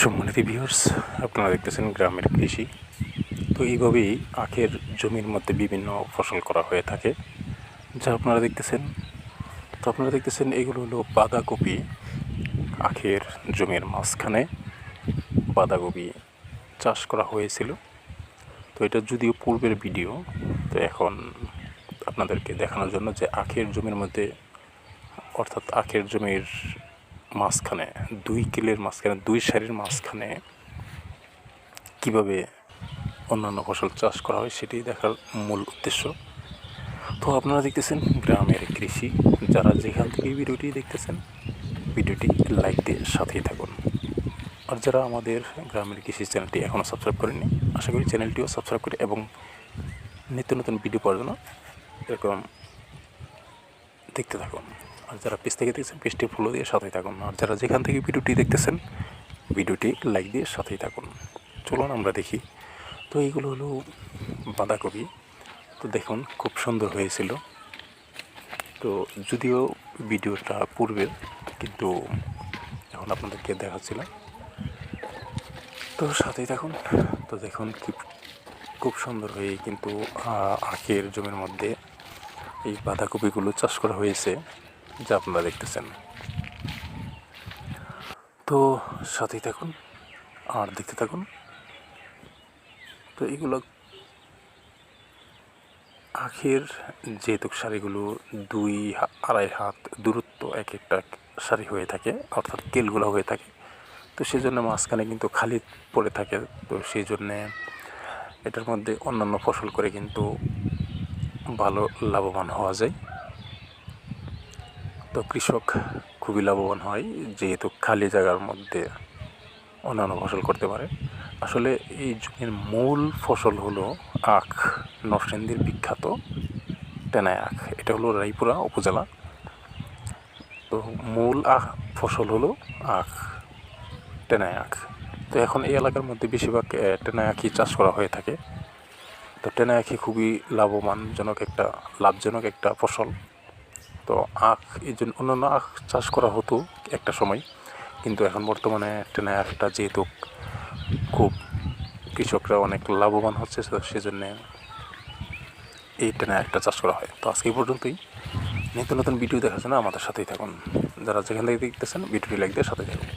সম্মানিত ভিউয়ার্স আপনারা দেখতেছেন গ্রামের কৃষি। তো এইভাবেই আখের জমির মধ্যে বিভিন্ন ফসল করা হয়ে থাকে। যা আপনারা দেখতেছেন, তো আপনারা দেখতেছেন এগুলো হলো বাঁধাকপি আখের জমির মাঝখানে বাঁধাকপি চাষ করা হয়েছিল। তো এটা যদিও পূর্বের ভিডিও তো এখন আপনাদেরকে দেখানোর জন্য যে আখের জমির মধ্যে, অর্থাৎ আখের জমির মাঝখানে, দুই কিলের মাঝখানে, দুই সারির মাঝখানে কীভাবে অন্যান্য ফসল চাষ করা হয় সেটি দেখার মূল উদ্দেশ্য। তো আপনারা দেখতেছেন গ্রামের কৃষি। যারা যেখান থেকে ভিডিওটি দেখতেছেন, ভিডিওটি লাইক দিয়ে সাথেই থাকুন। আর যারা আমাদের গ্রামের কৃষি চ্যানেলটি এখনও সাবস্ক্রাইব করেনি আশা করি চ্যানেলটিও সাবস্ক্রাইব করে এবং নিত্য নতুন ভিডিও পাওয়ার জন্য এরকম দেখতে থাকুন। আর যারা পেজ থেকে দেখছেন, পেজটি ফলো দিয়ে সাথেই থাকুন। আর যারা যেখান থেকে ভিডিওটি দেখতেছেন, ভিডিওটি লাইক দিয়ে সাথেই থাকুন। চলুন আমরা দেখি। তো এইগুলো হলো বাঁধাকপি। তো দেখুন, খুব সুন্দর হয়েছিল। তো যদিও ভিডিওটা পূর্বের, কিন্তু এখন আপনাদেরকে দেখাচ্ছিলাম। তো সাথেই থাকুন। তো দেখুন, কি খুব সুন্দর হয়ে কিন্তু আখের জমির মধ্যে এই বাঁধাকপিগুলো চাষ করা হয়েছে। যা আপনারা দেখতেছেন। তো সাথেই থাকুন, আর দেখতে থাকুন। তো এগুলো আখের যেহেতু শাড়িগুলো দুই আড়াই হাত দূরত্ব এক একটা শাড়ি হয়ে থাকে, অর্থাৎ কেলগুলো হয়ে থাকে, তো সেই জন্য মাঝখানে কিন্তু খালি পড়ে থাকে, তো সেই জন্যে এটার মধ্যে অন্যান্য ফসল করে কিন্তু ভালো লাভবান হওয়া যায়। তো কৃষক খুবই লাভবান হয়, যেহেতু খালি জায়গার মধ্যে অন্যান্য ফসল করতে পারে। আসলে এই জমির মূল ফসল হলো আখ, নরসিংদীর বিখ্যাত টেনায় আখ। এটা হলো রায়পুরা উপজেলা। তো মূল আখ ফসল হলো আখ টেনায় আখ। তো এখন এই এলাকার মধ্যে বেশিরভাগ টেনায় আখই চাষ করা হয়ে থাকে। তো টেনায় আখি খুবই লাভবানজনক একটা, লাভজনক একটা ফসল। তো আখ, এই জন্য অন্যান্য আখ চাষ করা হতো একটা সময়। কিন্তু এখন বর্তমানে একটা টেনে আখটা যেহেতু খুব কৃষকরা অনেক লাভবান হচ্ছে সেজন্যে এই টেনে আখটা চাষ করা হয়। তো আজকে এই পর্যন্তই। নিত্য নতুন ভিডিও দেখার জন্য আমাদের সাথেই থাকুন। যারা যেখান থেকে দেখতেছেন, ভিডিওটি লাইক দিয়ে সাথে থাকুন।